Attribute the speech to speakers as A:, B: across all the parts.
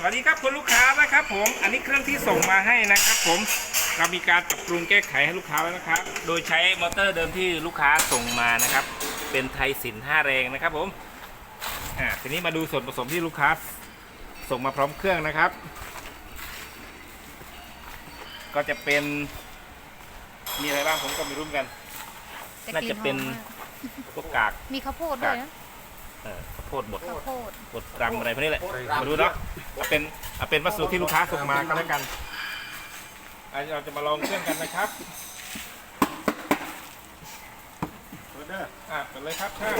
A: สวัสดีครับคุณลูกค้านะครับผม อันนี้เครื่องที่ส่งมาให้นะครับผมเรามีการปรับปรุงแก้ไขให้ลูกค้าแล้วนะครับ โดยใช้มอเตอร์เดิมที่ลูกค้าส่งมานะครับ เป็นไทยสิน5แรงนะครับผม อ่า ทีนี้มาดูส่วนผสมที่ลูกค้าส่งมาพร้อมเครื่องนะครับ ก็จะเป็น มีอะไรบ้างผมก็ไม่รู้เหมือนกัน
B: แต่
A: น่าจะเป็น
B: กลิ่หอมม
A: พวกกากา
B: ก มีข้าวโพดด้วยนะ
A: เอ่อข้าวโพดบด
B: ข้าวโพด
A: บดกรัมอะไรพวกนี้แหละ มาดูเนาะเอาเป็นเอาเป็นวัสดุที่ลูกค้าส่งมาก็แล้วกันอะเราจะมาลองเครื่องกันนะครับเปิดเด้ออะเปิดเลยครับช่าง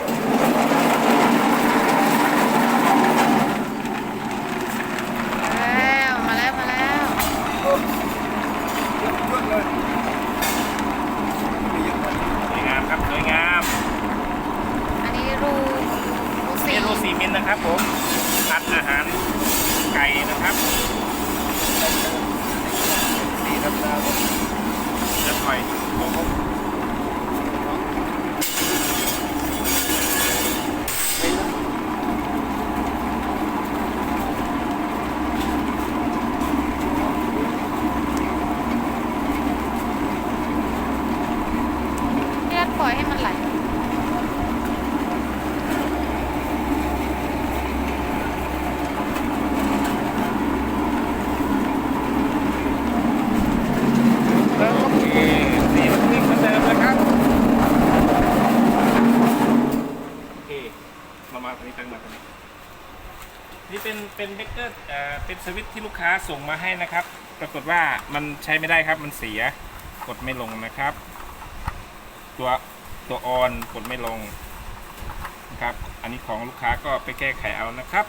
B: แล้วมาแล้วมาแล้ว
A: สวยงามครับสวยงาม
B: อันนี้รูรูสี
A: นนะครับผมอัดอาหารไก่นะครับสีธรรมดาจะถอย
B: พี่รัดปล่อยให้มันไหล
A: โอเคสีมันนิ่งเหมือนเดิมนะครับโอเคมามาตรง นี่เป็นเป็นเบเกอร์เอ่อเป็นสวิตที่ลูกค้าส่งมาให้นะครับ ปรากฏว่ามันใช้ไม่ได้ครับ มันเสียกดไม่ลงนะครับ ตัวตัวออนกดไม่ลงนะครับ อันนี้ของลูกค้าก็ไปแก้ไขเอานะครับ